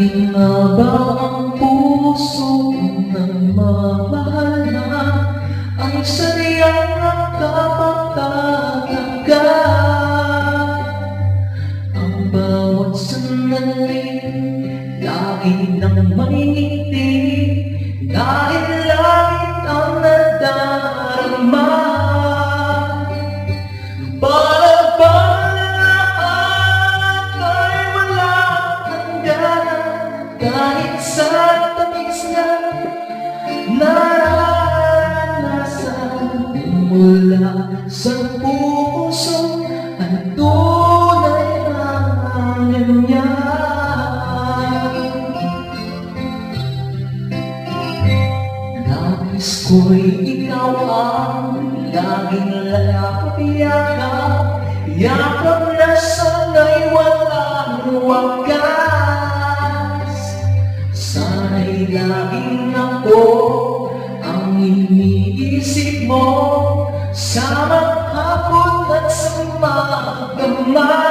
Tanging nga ba ang puso ng mamahal na ay sadyang nakapagtatagad? Ang bawat sandali lagi nang may ngiti dahil Mula sa puso ay tunay ang ganyan Nais ko'y ikaw ang laging lalapiyakap Yakap na sana'y walang wakas Sana'y laging ako of my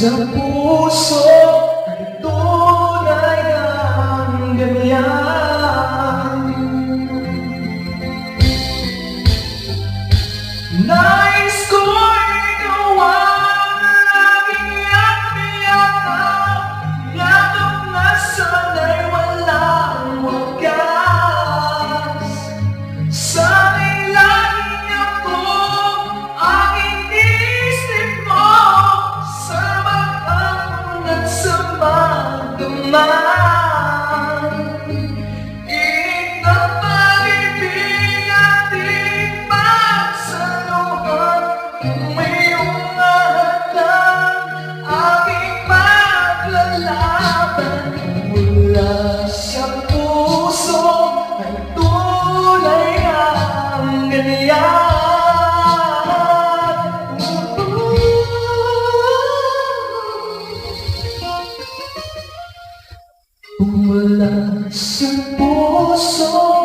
sa puso ay tunay ang ganyan. Nais Mula sa puso ang ganyan. Mula sa puso